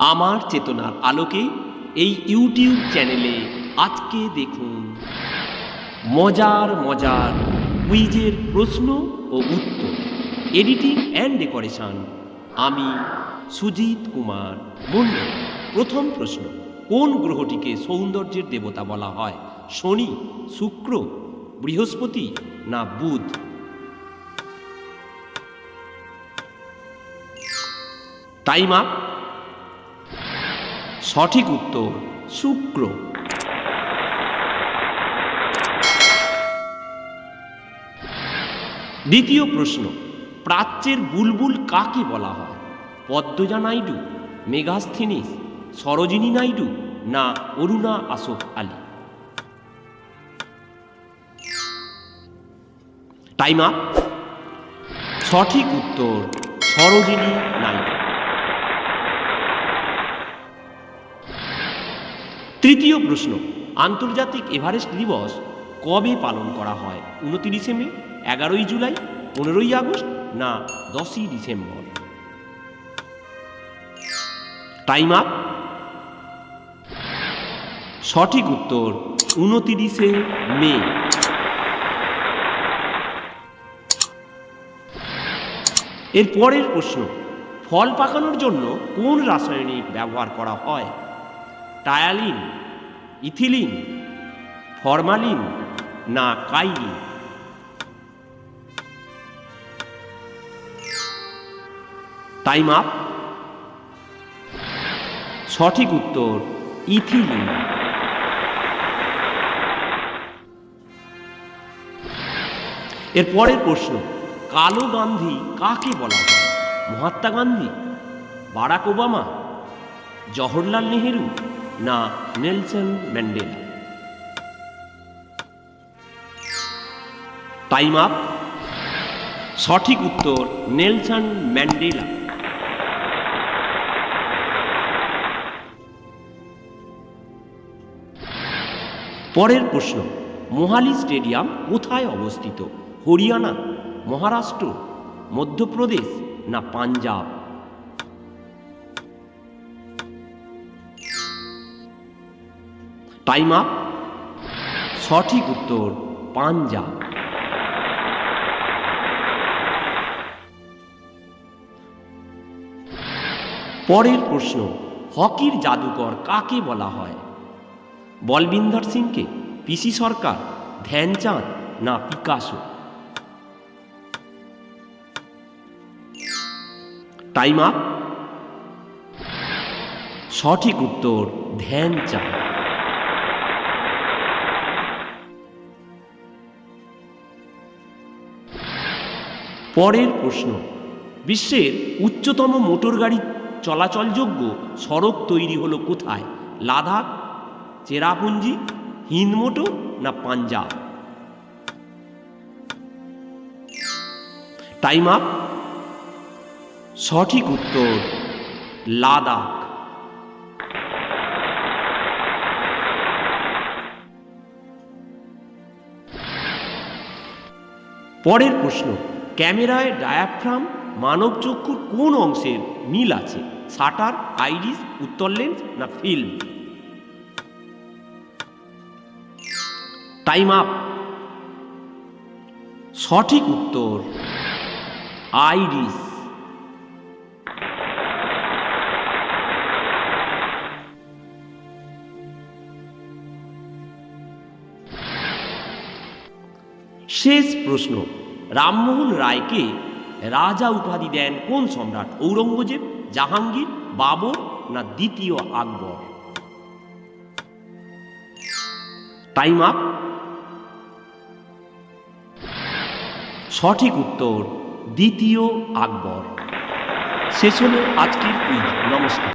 আমার চেতনার আলোকে এই ইউটিউব চ্যানেলে আজকে দেখুন মজার মজার কুইজের প্রশ্ন ও উত্তর এডিটিং অ্যান্ড ডেকোরেশন আমি সুজিত কুমার মন্ডল প্রথম প্রশ্ন, কোন গ্রহটিকে সৌন্দর্যের দেবতা বলা হয়, শনি, শুক্র, বৃহস্পতি না বুধ? Time up. সঠিক উত্তর, শুক্র। দ্বিতীয় প্রশ্ন, প্রাচ্যের বুলবুল কাকে বলা হয়? পদ্মজা নাইডু মেগাস্থিনিস সরোজিনী নাইডু না অরুণা আসফ আলী? টাইম আপ সঠিক উত্তর, সরোজিনী নাইডু। তৃতীয় প্রশ্ন, আন্তর্জাতিক এভারেস্ট দিবস কবে পালন করা হয়? উনতিরিশে মে, এগারোই জুলাই, পনেরোই আগস্ট না দশই ডিসেম্বর? টাইম আপ সঠিক উত্তর, উনতিরিশে মে। এর পরের প্রশ্ন, ফল পাকানোর জন্য কোন রাসায়নিক ব্যবহার করা হয়? টায়ালিন, ইথিলিন, ফরমালিন না কাইলিন টাইম আপ সঠিক উত্তর, ইথিলিন। এর পরের প্রশ্ন, কালো গান্ধী কাকে বলা হয়? মহাত্মা গান্ধী, বারাক ওবামা, জওহরলাল নেহেরু না, নেলসন ম্যান্ডেলা। টাইম আপ সঠিক উত্তর, নেলসন ম্যান্ডেলা। পরের প্রশ্ন, মোহালি স্টেডিয়াম কোথায় অবস্থিত? হরিয়ানা, মহারাষ্ট্র, মধ্যপ্রদেশ না পাঞ্জাব? টাইম আপ সঠিক উত্তর, পাঞ্জাব। পরের প্রশ্ন, হকির জাদুকর কাকে বলা হয়? বলবিন্দর সিংকে, পিসি সরকার, ধ্যানচাঁদ না পিকাসো? টাইম আপ সঠিক উত্তর, ধ্যানচাঁদ। পরের প্রশ্ন। বিশ্বের উচ্চতম মোটর গাড়ি চলাচলযোগ্য সড়ক তৈরি হলো কোথায়? লাদাখ, চেরাপুঞ্জি হিন্দমোটো না পাঞ্জাব? টাইম আপ সঠিক উত্তর, লাদাখ। পরের প্রশ্ন। ক্যামেরায় ডায়াফ্রাম মানব চক্ষুর কোন অংশের মিল আছে? শাটার আইরিস, উত্তর লেন্স না ফিল্ম? Time up. সঠিক উত্তর, আইরিস। শেষ প্রশ্ন। রামমোহন রায়কে রাজা উপাধি দেন কোন সম্রাট? ঔরঙ্গজেব, জাহাঙ্গীর, বাবর না দ্বিতীয় আকবর? টাইম আপ সঠিক উত্তর, দ্বিতীয় আকবর। শেষ হলো আজকের কুইজ নমস্কার।